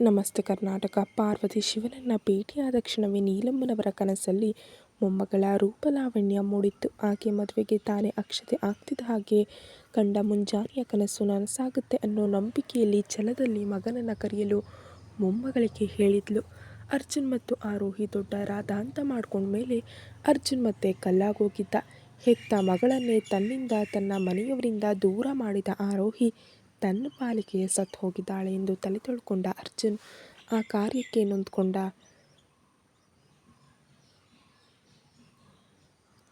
ನಮಸ್ತೆ ಕರ್ನಾಟಕ. ಪಾರ್ವತಿ ಶಿವನನ್ನ ಭೇಟಿಯಾದ ಕ್ಷಣವೇ ನೀಲಮ್ಮನವರ ಕನಸಲ್ಲಿ ಮೊಮ್ಮಗಳ ರೂಪಲಾವಣ್ಯ ಮೂಡಿತ್ತು. ಆಕೆ ಮದುವೆಗೆ ತಾನೇ ಅಕ್ಷತೆ ಆಗ್ತಿದ್ದ ಹಾಗೆ ಕಂಡ ಮುಂಜಾನೆಯ ಕನಸು ನನಸಾಗುತ್ತೆ ಅನ್ನೋ ನಂಬಿಕೆಯಲ್ಲಿ ಛಲದಲ್ಲಿ ಮಗನನ್ನು ಕರೆಯಲು ಮೊಮ್ಮಗಳಿಗೆ ಹೇಳಿದ್ಲು. ಅರ್ಜುನ್ ಮತ್ತು ಆರೋಹಿ ದೊಡ್ಡ ರಾಧಾಂತ ಮಾಡ್ಕೊಂಡ್ಮೇಲೆ ಅರ್ಜುನ್ ಮತ್ತೆ ಕಲ್ಲಾಗೋಗಿದ್ದ. ಹೆತ್ತ ಮಗಳನ್ನೇ ತನ್ನಿಂದ ತನ್ನ ಮನೆಯವರಿಂದ ದೂರ ಮಾಡಿದ ಆರೋಹಿ ತನ್ನ ಪಾಲಿಗೆ ಸತ್ತು ಹೋಗಿದ್ದಾಳೆ ಎಂದು ತಲೆ ತೊಳ್ಕೊಂಡ ಅರ್ಜುನ್ ಆ ಕಾರ್ಯಕ್ಕೆ ನೊಂದ್ಕೊಂಡ.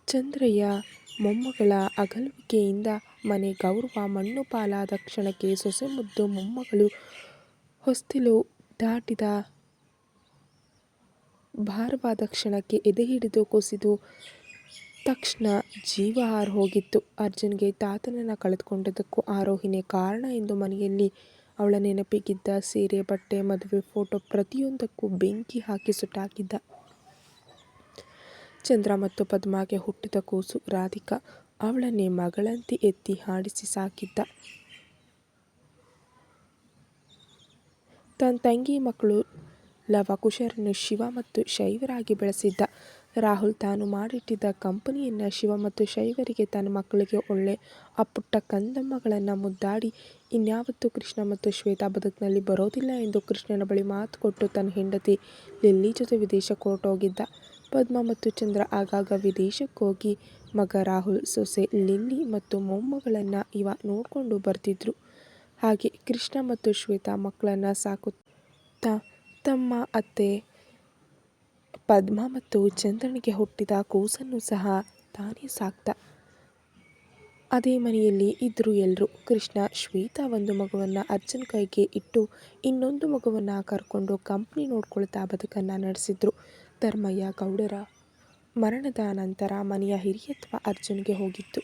ಚಂದ್ರಯ್ಯ ಮೊಮ್ಮಗಳ ಅಗಲುವಿಕೆಯಿಂದ ಮನೆ ಗೌರವ ಮಣ್ಣು ಪಾಲಾದ ಕ್ಷಣಕ್ಕೆ ಸೊಸೆ ಮುದ್ದು ಮೊಮ್ಮಗಳು ಹೊಸ್ತಿಲು ದಾಟಿದ. ಭಾರವಾದ ಕ್ಷಣಕ್ಕೆ ಎದೆ ಹಿಡಿದು ಕುಸಿದು ತಕ್ಷಣ ಜೀವ ಹಾರು ಹೋಗಿತ್ತು. ಅರ್ಜುನ್ಗೆ ತಾತನನ್ನು ಕಳೆದುಕೊಂಡದಕ್ಕೂ ಆರೋಹಿನೇ ಕಾರಣ ಎಂದು ಮನೆಯಲ್ಲಿ ಅವಳ ನೆನಪಿಗಿದ್ದ ಸೀರೆ, ಬಟ್ಟೆ, ಮದುವೆ ಫೋಟೋ ಪ್ರತಿಯೊಂದಕ್ಕೂ ಬೆಂಕಿ ಹಾಕಿ ಸುಟ್ಟಾಕಿದ್ದ. ಚಂದ್ರ ಮತ್ತು ಪದ್ಮಾಗೆ ಹುಟ್ಟಿದ ಕೂಸು ರಾಧಿಕಾ ಅವಳನ್ನೇ ಮಗಳಂತೆ ಎತ್ತಿ ಹಾಡಿಸಿ ಸಾಕಿದ್ದ. ತನ್ನ ತಂಗಿ ಮಕ್ಕಳು ಲವಕುಶರನ್ನು ಶಿವ ಮತ್ತು ಶೈವರಾಗಿ ಬೆಳೆಸಿದ್ದ. ರಾಹುಲ್ ತಾನು ಮಾಡಿಟ್ಟಿದ್ದ ಕಂಪನಿಯನ್ನು ಶಿವ ಮತ್ತು ಶೈವರಿಗೆ ತನ್ನ ಮಕ್ಕಳಿಗೆ ಒಳ್ಳೆ ಅಪ್ಪುಟ್ಟ ಕಂದಮ್ಮಗಳನ್ನು ಮುದ್ದಾಡಿ, ಇನ್ಯಾವತ್ತೂ ಕೃಷ್ಣ ಮತ್ತು ಶ್ವೇತಾ ಬದುಕಿನಲ್ಲಿ ಬರೋದಿಲ್ಲ ಎಂದು ಕೃಷ್ಣನ ಬಳಿ ಮಾತು ಕೊಟ್ಟು ತನ್ನ ಹೆಂಡತಿ ಲಿಲ್ಲಿ ಜೊತೆ ವಿದೇಶಕ್ಕೆ ಹೊರಟೋಗಿದ್ದ ಪದ್ಮ ಮತ್ತು ಚಂದ್ರ ಆಗಾಗ ವಿದೇಶಕ್ಕೋಗಿ ಮಗ ರಾಹುಲ್, ಸೊಸೆ ಲಿಲ್ಲಿ ಮತ್ತು ಮೊಮ್ಮಗಳನ್ನು ಇವ ನೋಡಿಕೊಂಡು ಬರ್ತಿದ್ರು. ಹಾಗೆ ಕೃಷ್ಣ ಮತ್ತು ಶ್ವೇತಾ ಮಕ್ಕಳನ್ನು ಸಾಕುತ್ತ ತಮ್ಮ ಅತ್ತೆ ಪದ್ಮ ಮತ್ತು ಚಂದ್ರನಿಗೆ ಹುಟ್ಟಿದ ಕೂಸನ್ನು ಸಹ ತಾನೇ ಸಾಕ್ತ. ಅದೇ ಮನೆಯಲ್ಲಿ ಇದ್ದರು ಎಲ್ಲರೂ ಕೃಷ್ಣ, ಶ್ವೇತಾ ಒಂದು ಮಗುವನ್ನು ಅರ್ಜುನ್ ಕೈಗೆ ಇಟ್ಟು ಇನ್ನೊಂದು ಮಗುವನ್ನು ಕರ್ಕೊಂಡು ಕಂಪ್ನಿ ನೋಡ್ಕೊಳ್ತಾ ಬದುಕನ್ನು ನಡೆಸಿದ್ರು. ಧರ್ಮಯ್ಯ ಗೌಡರ ಮರಣದ ನಂತರ ಮನೆಯ ಹಿರಿಯತ್ವ ಅರ್ಜುನ್ಗೆ ಹೋಗಿತ್ತು.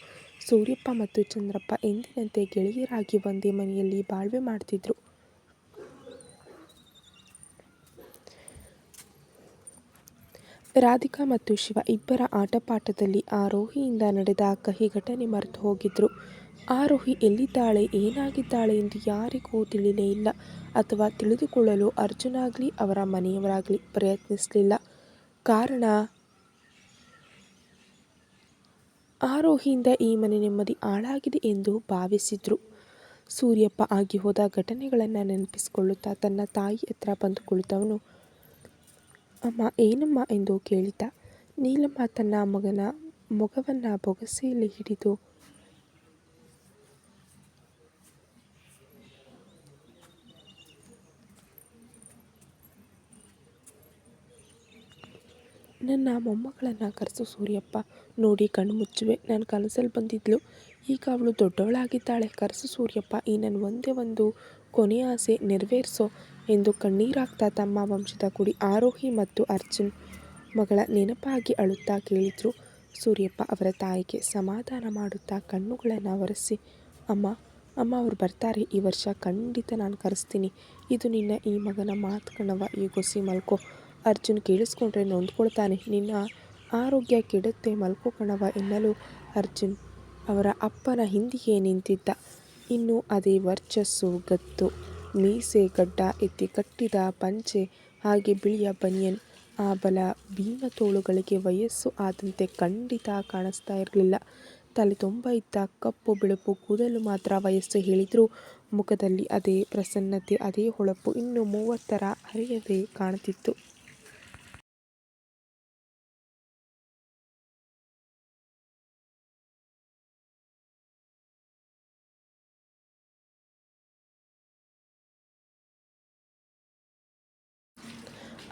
ಸೂರ್ಯಪ್ಪ ಮತ್ತು ಚಂದ್ರಪ್ಪ ಎಂದಿನಂತೆ ಗೆಳೆಯರಾಗಿ ಒಂದೇ ಮನೆಯಲ್ಲಿ ಬಾಳ್ವೆ ಮಾಡ್ತಿದ್ರು. ರಾಧಿಕಾ ಮತ್ತು ಶಿವ ಇಬ್ಬರ ಆಟಪಾಠದಲ್ಲಿ ಆರೋಹಿಯಿಂದ ನಡೆದ ಕಹಿ ಘಟನೆ ಮರೆತು ಹೋಗಿದ್ರು. ಆರೋಹಿ ಎಲ್ಲಿದ್ದಾಳೆ, ಏನಾಗಿದ್ದಾಳೆ ಎಂದು ಯಾರಿಗೂ ತಿಳಿಲೇ ಇಲ್ಲ. ಅಥವಾ ತಿಳಿದುಕೊಳ್ಳಲು ಅರ್ಜುನಾಗಲಿ ಅವರ ಮನೆಯವರಾಗಲಿ ಪ್ರಯತ್ನಿಸಲಿಲ್ಲ. ಕಾರಣ, ಆರೋಹಿಯಿಂದ ಈ ಮನೆ ನೆಮ್ಮದಿ ಹಾಳಾಗಿದೆ ಎಂದು ಭಾವಿಸಿದ್ರು. ಸೂರ್ಯಪ್ಪ ಆಗಿ ಹೋದ ಘಟನೆಗಳನ್ನು ನೆನಪಿಸಿಕೊಳ್ಳುತ್ತಾ ತನ್ನ ತಾಯಿ ಹತ್ರ ಬಂದು ಕುಳಿತವನು ಅಮ್ಮ ಏನಮ್ಮ ಎಂದು ಕೇಳಿದ. ನೀಲಮ್ಮ ತನ್ನ ಮಗನ ಮೊಗವನ್ನು ಬೊಗಸೆಯಲ್ಲಿ ಹಿಡಿದು, ನನ್ನ ಮೊಮ್ಮಗಳನ್ನು ಕರೆಸು ಸೂರ್ಯಪ್ಪ. ನೋಡಿ ಕಣ್ಣು ಮುಚ್ಚುವೆ. ನಾನು ಕನಸಲ್ಲಿ ಬಂದಿದ್ಲು. ಈಗ ಅವಳು ದೊಡ್ಡವಳಾಗಿದ್ದಾಳೆ. ಕರೆಸು ಸೂರ್ಯಪ್ಪ. ಈ ನನ್ನ ಒಂದೇ ಒಂದು ಕೊನೆಯ ಆಸೆ ನೆರವೇರಿಸೋ. ಎಂದು ಕಣ್ಣೀರಾಗ್ತಾ ತಮ್ಮ ವಂಶದ ಕುಡಿ ಆರೋಹಿ ಮತ್ತು ಅರ್ಜುನ್ ಮಗಳ ನೆನಪಾಗಿ ಅಳುತ್ತಾ ಕೇಳಿದ್ರು. ಸೂರ್ಯಪ್ಪ ಅವರ ತಾಯಿಗೆ ಸಮಾಧಾನ ಮಾಡುತ್ತಾ ಕಣ್ಣುಗಳನ್ನು ಒರೆಸಿ ಅಮ್ಮ ಅಮ್ಮ, ಅವ್ರು ಬರ್ತಾರೆ. ಈ ವರ್ಷ ಖಂಡಿತ ನಾನು ಕರೆಸ್ತೀನಿ. ಇದು ನಿನ್ನ ಈ ಮಗನ ಮಾತು ಕಣವ ಈ ಗೊಸಿ ಮಲ್ಕೋ ಅರ್ಜುನ್ ಕೇಳಿಸ್ಕೊಂಡ್ರೆ ನೊಂದ್ಕೊಳ್ತಾನೆ. ನಿನ್ನ ಆರೋಗ್ಯ ಕೆಡುತ್ತೆ. ಮಲ್ಕೋ ಕಣವ ಎನ್ನಲು ಅರ್ಜುನ್ ಅವರ ಅಪ್ಪನ ಹಿಂದಿಗೆ ನಿಂತಿದ್ದ. ಇನ್ನು ಅದೇ ವರ್ಚಸ್ಸು ಗತ್ತು. ಮೀಸೆ ಗಡ್ಡ ಎತ್ತಿ ಕಟ್ಟಿದ ಪಂಚೆ ಹಾಗೆ ಬಿಳಿಯ ಬನಿಯನ್. ಆ ಬಲ ಭೀಮ ತೋಳುಗಳಿಗೆ ವಯಸ್ಸು ಆದಂತೆ ಖಂಡಿತ ಕಾಣಿಸ್ತಾ ಇರಲಿಲ್ಲ. ತಲೆ ತುಂಬ ಇದ್ದ, ಕಪ್ಪು ಬಿಳುಪು, ಕೂದಲು ಮಾತ್ರ ವಯಸ್ಸು ಹೇಳಿದರೂ ಮುಖದಲ್ಲಿ ಅದೇ ಪ್ರಸನ್ನತೆ, ಅದೇ ಹೊಳಪು. ಇನ್ನು ಮೂವತ್ತರ ಹರಿಯದೆ ಕಾಣುತ್ತಿತ್ತು.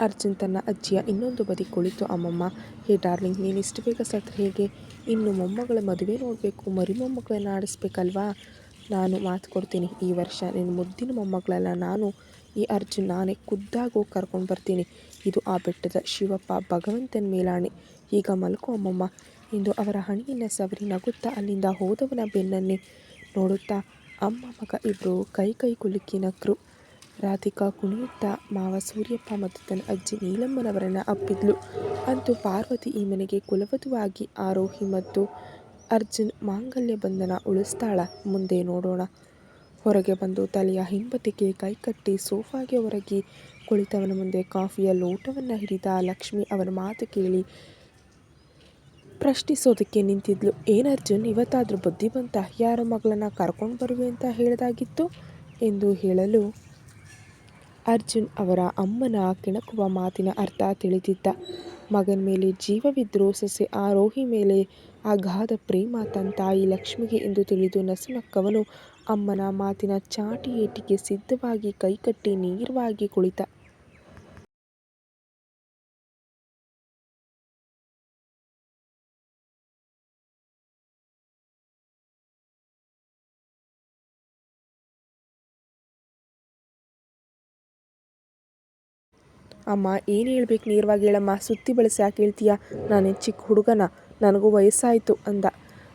ಅರ್ಜುನ್ ತನ್ನ ಅಜ್ಜಿಯ ಇನ್ನೊಂದು ಬದಿ ಕುಳಿತು, ಅಮ್ಮಮ್ಮ, ಹೇ ಡಾರ್ಲಿಂಗ್, ನೀನು ಇಷ್ಟು ಬೇಗ ಸತ್ರೆ ಹೇಗೆ? ಇನ್ನು ಮೊಮ್ಮಗಳ ಮದುವೆ ನೋಡಬೇಕು, ಮರಿ ಮೊಮ್ಮಗಳನ್ನ ಆಡಿಸ್ಬೇಕಲ್ವಾ? ನಾನು ಮಾತು ಕೊಡ್ತೀನಿ ಈ ವರ್ಷ, ನಿನ್ನ ಮುದ್ದಿನ ಮೊಮ್ಮಗಳೆಲ್ಲ, ನಾನು ಈ ಅರ್ಜುನ್, ನಾನೇ ಖುದ್ದಾಗಿ ಕರ್ಕೊಂಡು ಬರ್ತೀನಿ. ಇದು ಆ ಬೆಟ್ಟದ ಶಿವಪ್ಪ, ಭಗವಂತನ ಮೇಲಾಣೆ. ಈಗ ಮಲ್ಕೋ, ಅಮ್ಮಮ್ಮ. ಇಂದು ಅವರ ಹಣಿಯನ್ನು ಸವರಿ ನಗುತ್ತಾ, ಅಲ್ಲಿಂದ ಹೋದವನ ಬೆನ್ನನ್ನೇ ನೋಡುತ್ತಾ, ಅಮ್ಮ ಮಗ ಇಬ್ಬರು ಕೈ ಕೈ ಕುಲುಕಿ ನಕ್ರು. ರಾಧಿಕಾ ಕುಣಿಯುತ್ತ, ಮಾವ ಸೂರ್ಯಪ್ಪ ಮತ್ತು ತನ್ನ ಅಜ್ಜಿ ನೀಲಮ್ಮನವರನ್ನು ಅಪ್ಪಿದ್ಲು. ಅಂತೂ ಪಾರ್ವತಿ ಈ ಮನೆಗೆ ಕುಲವಧುವಾಗಿ ಆರೋಹಿ ಮತ್ತು ಅರ್ಜುನ್ ಮಾಂಗಲ್ಯ ಬಂಧನ ಉಳಿಸ್ತಾಳ. ಮುಂದೆ ನೋಡೋಣ. ಹೊರಗೆ ಬಂದು ತಲೆಯ ಹಿಂಬದಿಗೆ ಕೈಕಟ್ಟಿ ಸೋಫಾಗೆ ಹೊರಗಿ ಕುಳಿತವನ ಮುಂದೆ ಕಾಫಿಯ ಲೋಟವನ್ನು ಹಿಡಿದ ಲಕ್ಷ್ಮಿ ಅವನ ಮಾತು ಕೇಳಿ ಪ್ರಶ್ನಿಸೋದಕ್ಕೆ ನಿಂತಿದ್ಲು. ಏನು ಅರ್ಜುನ್, ಇವತ್ತಾದರೂ ಬುದ್ಧಿ ಬಂತ ಯಾರ ಮಗಳನ್ನ ಕರ್ಕೊಂಡು ಬರುವೆ ಅಂತ ಹೇಳಿದಾಗಿತ್ತು? ಎಂದು ಹೇಳಲು ಅರ್ಜುನ್ ಅವರ ಅಮ್ಮನ ಕೆಣಕುವ ಮಾತಿನ ಅರ್ಥ ತಿಳಿದಿದ್ದ. ಮಗನ ಮೇಲೆ ಜೀವವಿದ್ದರೂ ಸೊಸೆ ರೋಹಿ ಮೇಲೆ ಅಗಾಧ ಪ್ರೇಮ ತನ್ನ ತಾಯಿ ಲಕ್ಷ್ಮಿಗೆ ಎಂದು ತಿಳಿದು ನಸುನಕ್ಕವನು ಅಮ್ಮನ ಮಾತಿನ ಚಾಟಿ ಏಟಿಗೆ ಸಿದ್ಧವಾಗಿ ಕೈಕಟ್ಟಿ ನೇರವಾಗಿ ಕುಳಿತ. ಅಮ್ಮ, ಏನು ಹೇಳ್ಬೇಕು ನೇರವಾಗಿ ಹೇಳಮ್ಮ, ಸುತ್ತಿ ಬಳಸಿ ಯಾಕೆ ಹೇಳ್ತೀಯ? ನಾನು ಚಿಕ್ಕ ಹುಡುಗನ, ನನಗೂ ವಯಸ್ಸಾಯಿತು ಅಂದ.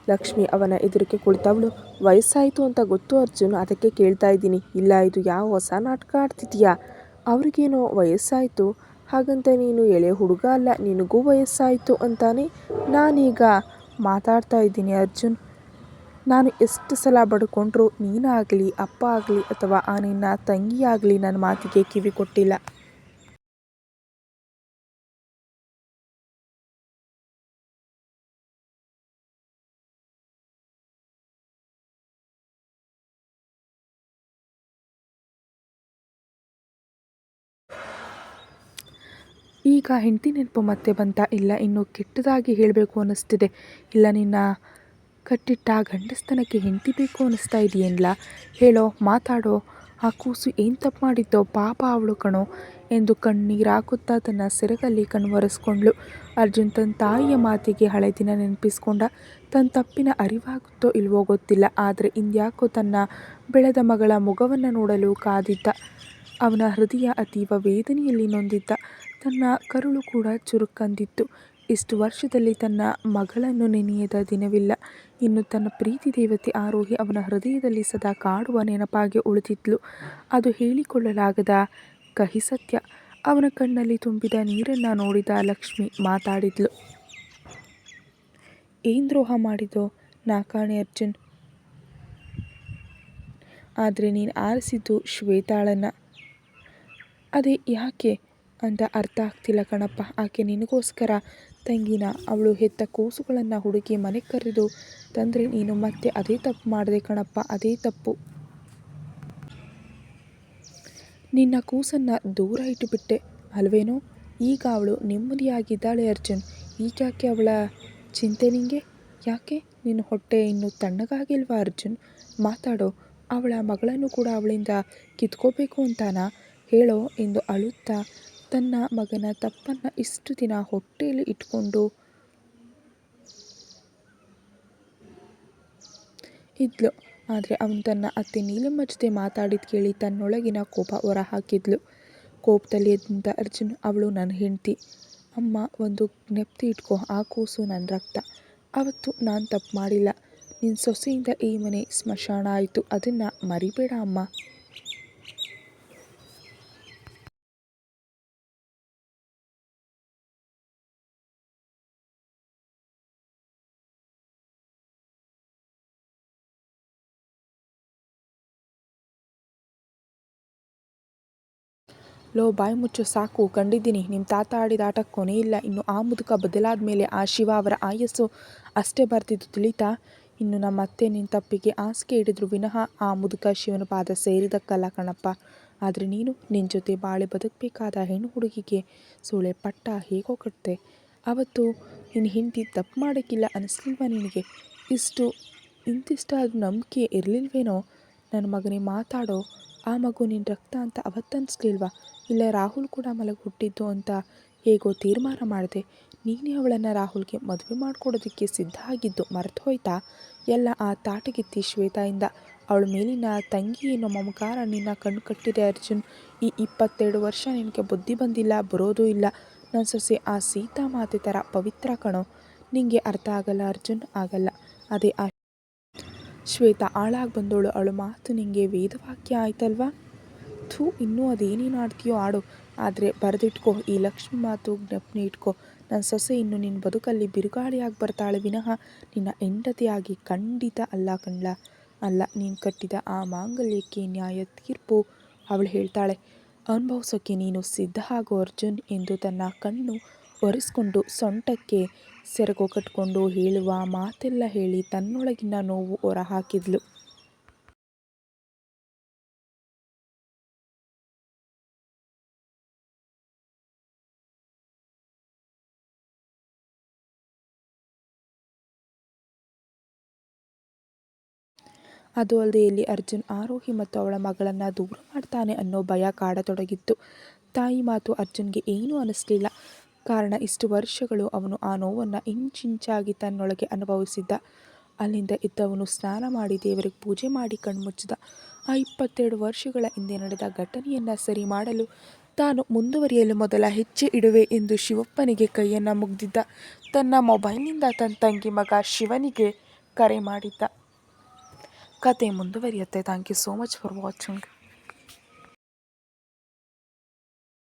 ಲಕ್ಷ್ಮಿ ಅವನ ಎದುರಿಗೆ ಕುಳಿತವಳು, ವಯಸ್ಸಾಯಿತು ಅಂತ ಗೊತ್ತು ಅರ್ಜುನ್, ಅದಕ್ಕೆ ಕೇಳ್ತಾ ಇದ್ದೀನಿ. ಇಲ್ಲ, ಇದು ಯಾವ ಹೊಸ ನಾಟಕ ಆಡ್ತಿದೀಯಾ ಅವ್ರಿಗೇನೋ ವಯಸ್ಸಾಯಿತು. ಹಾಗಂತ ನೀನು ಎಳೆ ಹುಡುಗ ಅಲ್ಲ, ನಿನಗೂ ವಯಸ್ಸಾಯಿತು ಅಂತಾನೆ ನಾನೀಗ ಮಾತಾಡ್ತಾ ಇದ್ದೀನಿ ಅರ್ಜುನ್. ನಾನು ಎಷ್ಟು ಸಲ ಬಡ್ಕೊಂಡ್ರು ನೀನಾಗಲಿ, ಅಪ್ಪ ಆಗಲಿ ಅಥವಾ ಆ ನಿನ್ನ ತಂಗಿಯಾಗಲಿ ನನ್ನ ಮಾತಿಗೆ ಕಿವಿ ಕೊಟ್ಟಿಲ್ಲ ಈಗ ಹೆಂಡತಿ ನೆನಪು ಮತ್ತೆ ಬಂತ? ಇಲ್ಲ, ಇನ್ನು ಕೆಟ್ಟದಾಗಿ ಹೇಳಬೇಕು ಅನ್ನಿಸ್ತಿದೆ. ಇಲ್ಲ, ನಿನ್ನ ಕಟ್ಟಿಟ್ಟ ಗಂಡಸ್ತನಕ್ಕೆ ಹೆಂಡತಿ ಬೇಕು ಅನ್ನಿಸ್ತಾ ಇದೆಯೇನಿಲ್ಲ ಹೇಳೋ, ಮಾತಾಡೋ, ಆ ಕೂಸು ಏನು ತಪ್ಪು ಮಾಡಿದ್ದೋ? ಪಾಪ ಅವಳು ಕಣೋ, ಎಂದು ಕಣ್ಣೀರು ಹಾಕುತ್ತಾ ತನ್ನ ಸೆರಗಲ್ಲಿ ಕಣ್ವರೆಸ್ಕೊಂಡ್ಳು ಅರ್ಜುನ್ ತನ್ನ ತಾಯಿಯ ಮಾತಿಗೆ ಹಳೆ ದಿನ ನೆನಪಿಸ್ಕೊಂಡ ತನ್ನ ತಪ್ಪಿನ ಅರಿವಾಗುತ್ತೋ ಇಲ್ವೋ ಗೊತ್ತಿಲ್ಲ. ಆದರೆ ಇಂದ್ಯಾಕೋ ತನ್ನ ಬೆಳೆದ ಮಗಳ ಮುಖವನ್ನು ನೋಡಲು ಕಾದಿದ್ದ ಅವನ ಹೃದಯ ಅತೀವ ವೇದನೆಯಲ್ಲಿ ನೊಂದಿದ್ದ. ತನ್ನ ಕರುಳು ಕೂಡ ಚುರುಕಂದಿತ್ತು. ಇಷ್ಟು ವರ್ಷದಲ್ಲಿ ತನ್ನ ಮಗಳನ್ನು ನೆನೆಯದ ದಿನವಿಲ್ಲ. ಇನ್ನು ತನ್ನ ಪ್ರೀತಿ ದೇವತೆ ಆರೋಹಿ ಅವನ ಹೃದಯದಲ್ಲಿ ಸದಾ ಕಾಡುವ ನೆನಪಾಗಿ ಉಳಿದಿದ್ಲು. ಅದು ಹೇಳಿಕೊಳ್ಳಲಾಗದ ಕಹಿ ಸತ್ಯ ಅವನ ಕಣ್ಣಲ್ಲಿ ತುಂಬಿದ ನೀರನ್ನು ನೋಡಿದ ಲಕ್ಷ್ಮಿ ಮಾತಾಡಿದ್ಲು. ಏನ್ ದ್ರೋಹ ಮಾಡಿದೋ ನಾಕಾಣೆ ಅರ್ಜುನ್? ಆದರೆ ನೀನು ಆರಿಸಿದ್ದು ಶ್ವೇತಾಳನ್ನ ಅದೇ ಯಾಕೆ? ಅಂತ ಅರ್ಥ ಆಗ್ತಿಲ್ಲ ಕಣಪ್ಪ ಆಕೆ ನಿನಗೋಸ್ಕರ ತಂಗಿನ ಅವಳು ಹೆತ್ತ ಕೂಸುಗಳನ್ನು ಹುಡುಕಿ ಮನೆಗೆ ಕರೆದು ತಂದರೆ ನೀನು ಮತ್ತೆ ಅದೇ ತಪ್ಪು ಮಾಡಿದೆ ಕಣಪ್ಪ, ಅದೇ ತಪ್ಪು. ನಿನ್ನ ಕೂಸನ್ನು ದೂರ ಇಟ್ಟುಬಿಟ್ಟೆ. ಅಲ್ವೇನೋ? ಈಗ ಅವಳು ನೆಮ್ಮದಿಯಾಗಿದ್ದಾಳೆ ಅರ್ಜುನ್. ಈಗ್ಯಾಕೆ ಅವಳ ಚಿಂತೆ ನಿಂಗೆ? ಯಾಕೆ? ನಿನ್ನ ಹೊಟ್ಟೆ ಇನ್ನೂ ತಣ್ಣಗಾಗಿಲ್ವಾ ಅರ್ಜುನ್? ಮಾತಾಡೋ. ಅವಳ ಮಗಳನ್ನು ಕೂಡ ಅವಳಿಂದ ಕಿತ್ಕೋಬೇಕು ಅಂತಾನಾ? ಹೇಳೋ ಎಂದು ಅಳುತ್ತಾ ತನ್ನ ಮಗನ ತಪ್ಪನ್ನು ಇಷ್ಟು ದಿನ ಹೊಟ್ಟೆಯಲ್ಲಿ ಇಟ್ಕೊಂಡು ಇದ್ಲು. ಆದರೆ ಅವನು ತನ್ನ ಅತ್ತೆ ನೀಲಮ್ಮ ಜೊತೆ ಮಾತಾಡಿದ ಕೇಳಿ ತನ್ನೊಳಗಿನ ಕೋಪ ಹೊರ ಹಾಕಿದ್ಲು ಕೋಪದಲ್ಲಿ ಅರ್ಜುನ್, ಅವಳು ನನ್ನ ಹೆಂಡತಿ. ಅಮ್ಮ ಒಂದು ಜ್ಞಪ್ತಿ ಇಟ್ಕೋ, ಆ ಕೂಸು ನನ್ನ ರಕ್ತ. ಅವತ್ತು ನಾನು ತಪ್ಪು ಮಾಡಿಲ್ಲ. ನಿನ್ನ ಸೊಸೆಯಿಂದ ಈ ಮನೆ ಸ್ಮಶಾನ ಆಯಿತು. ಅದನ್ನು ಮರಿಬೇಡ ಅಮ್ಮ. ಲೋ, ಬಾಯಿ ಮುಚ್ಚು, ಸಾಕು, ಕಂಡಿದ್ದೀನಿ. ನಿಮ್ಮ ತಾತ ಆಡಿದ ಆಟ ಕೊನೆ ಇಲ್ಲ. ಇನ್ನು ಆ ಮುದುಕ ಬದಲಾದ ಮೇಲೆ ಆ ಶಿವ ಅವರ ಆಯಸ್ಸು ಅಷ್ಟೇ ಬರ್ತಿದ್ದು ತಿಳಿತಾ? ಇನ್ನು ನಮ್ಮ ಅತ್ತೆ ನಿನ್ನ ತಪ್ಪಿಗೆ ಹಾಸಿಗೆ ಹಿಡಿದ್ರು ವಿನಃ ಆ ಮುದುಕ ಶಿವನ ಪಾದ ಸೇರಿದಕ್ಕಲ್ಲ ಕಣಪ್ಪ. ಆದರೆ ನೀನು ನಿನ್ನ ಜೊತೆ ಬಾಳೆ ಬದುಕಬೇಕಾದ ಹೆಣ್ಣು ಹುಡುಗಿಗೆ ಸೂಳೆ ಪಟ್ಟ ಹೇಗೋ ಕಟ್ಟೆ ಅವತ್ತು ನಿನ್ನ ಹಿಂಡಿ ತಪ್ಪು ಮಾಡೋಕ್ಕಿಲ್ಲ ಅನಿಸ್ಲಿಲ್ವ ನಿನಗೆ? ಇಷ್ಟು ಇಂತಿಷ್ಟಾದ ನಂಬಿಕೆ ಇರಲಿಲ್ವೇನೋ? ನನ್ನ ಮಗನೇ ಮಾತಾಡೋ ಆ ಮಗು ನಿನ್ನ ರಕ್ತ ಅಂತ ಅವತ್ತನ್ಸ್ಲಿಲ್ವಾ ಇಲ್ಲ ರಾಹುಲ್ ಕೂಡ ಮಲಗಿ ಹುಟ್ಟಿದ್ದು ಅಂತ ಹೇಗೋ ತೀರ್ಮಾನ ಮಾಡಿದೆ. ನೀನೇ ಅವಳನ್ನು ರಾಹುಲ್ಗೆ ಮದುವೆ ಮಾಡಿಕೊಡೋದಕ್ಕೆ ಸಿದ್ಧ ಆಗಿದ್ದು ಮರೆತು ಹೋಯ್ತಾ? ಎಲ್ಲ ಆ ತಾಟಗಿತ್ತಿ ಶ್ವೇತಾಯಿಂದ ಅವಳ ಮೇಲಿನ ತಂಗಿ ಏನೋ ಮಮಕಾರ ನಿನ್ನ ಕಣ್ಣು ಕಟ್ಟಿದೆ ಅರ್ಜುನ್. ಈ ಇಪ್ಪತ್ತೆರಡು ವರ್ಷ ನಿನಗೆ ಬುದ್ಧಿ ಬಂದಿಲ್ಲ, ಬರೋದೂ ಇಲ್ಲ. ನನ್ನ ಸೊಸೆ ಆ ಸೀತಾ ಮಾತೆ ಥರ ಪವಿತ್ರ ಕಣೋ. ನಿಂಗೆ ಅರ್ಥ ಆಗಲ್ಲ ಅರ್ಜುನ್? ಆಗಲ್ಲ. ಅದೇ ಆ ಶ್ವೇತಾ ಆಳಾಗಿ ಬಂದೋಳು. ಅವಳು ಮಾತು ನಿಂಗೆ ವೇದವಾಕ್ಯ ಆಯ್ತಲ್ವಾ? ಥೂ, ಇನ್ನೂ ಅದೇನೇನು ಆಡ್ತೀಯೋ ಆಡು. ಆದರೆ ಬರೆದಿಟ್ಕೋ, ಈ ಲಕ್ಷ್ಮಿ ಮಾತು ಜ್ಞಾಪನೆ ಇಟ್ಕೋ. ನನ್ನ ಸೊಸೆ ಇನ್ನು ನಿನ್ನ ಬದುಕಲ್ಲಿ ಬಿರುಗಾಳಿಯಾಗಿ ಬರ್ತಾಳೆ ವಿನಃ ನಿನ್ನ ಹೆಂಡತಿಯಾಗಿ ಖಂಡಿತ ಅಲ್ಲ ಕಣ್ಲ. ಅಲ್ಲ, ನೀನು ಕಟ್ಟಿದ ಆ ಮಾಂಗಲ್ಯಕ್ಕೆ ನ್ಯಾಯ ತೀರ್ಪು, ಅವಳು ಹೇಳ್ತಾಳೆ. ಅನುಭವಿಸೋಕ್ಕೆ ನೀನು ಸಿದ್ಧ ಆಗೋ ಅರ್ಜುನ್ ಎಂದು ತನ್ನ ಕಣ್ಣು ಒರೆಸ್ಕೊಂಡು ಸೊಂಟಕ್ಕೆ ಸೆರಗು ಕಟ್ಕೊಂಡು ಹೇಳುವ ಮಾತೆಲ್ಲ ಹೇಳಿ ತನ್ನೊಳಗಿನ ನೋವು ಹೊರಹಾಕಿದ್ಲು. ಅದು ಅಲ್ಲದೆ ಇಲ್ಲಿ ಅರ್ಜುನ್ ಆರೋಹಿ ಮತ್ತು ಅವಳ ಮಗಳನ್ನು ದೂರ ಮಾಡ್ತಾನೆ ಅನ್ನೋ ಭಯ ಕಾಡತೊಡಗಿತ್ತು. ತಾಯಿ ಮಾತು ಅರ್ಜುನ್ಗೆ ಏನೂ ಅನ್ನಿಸ್ಲಿಲ್ಲ ಕಾರಣ ಇಷ್ಟು ವರ್ಷಗಳು ಅವನು ಆ ನೋವನ್ನು ಇಂಚಿಂಚಾಗಿ ತನ್ನೊಳಗೆ ಅನುಭವಿಸಿದ್ದ. ಅಲ್ಲಿಂದ ಇದ್ದವನು ಸ್ನಾನ ಮಾಡಿ ದೇವರಿಗೆ ಪೂಜೆ ಮಾಡಿ ಕಣ್ಮುಚ್ಚಿದ ಆ ಇಪ್ಪತ್ತೆರಡು ವರ್ಷಗಳ ಹಿಂದೆ ನಡೆದ ಘಟನೆಯನ್ನು ಸರಿ ಮಾಡಲು ತಾನು ಮುಂದುವರಿಯಲು ಮೊದಲ ಹೆಜ್ಜೆ ಇಡುವೆ ಎಂದು ಶಿವಪ್ಪನಿಗೆ ಕೈಯನ್ನು ಮುಗ್ದಿದ್ದ. ತನ್ನ ಮೊಬೈಲ್ನಿಂದ ತನ್ನ ತಂಗಿ ಮಗ ಶಿವನಿಗೆ ಕರೆ ಮಾಡಿದ್ದ. ಕತೆ ಮುಂದುವರಿಯುತ್ತೆ. Thank you so much for watching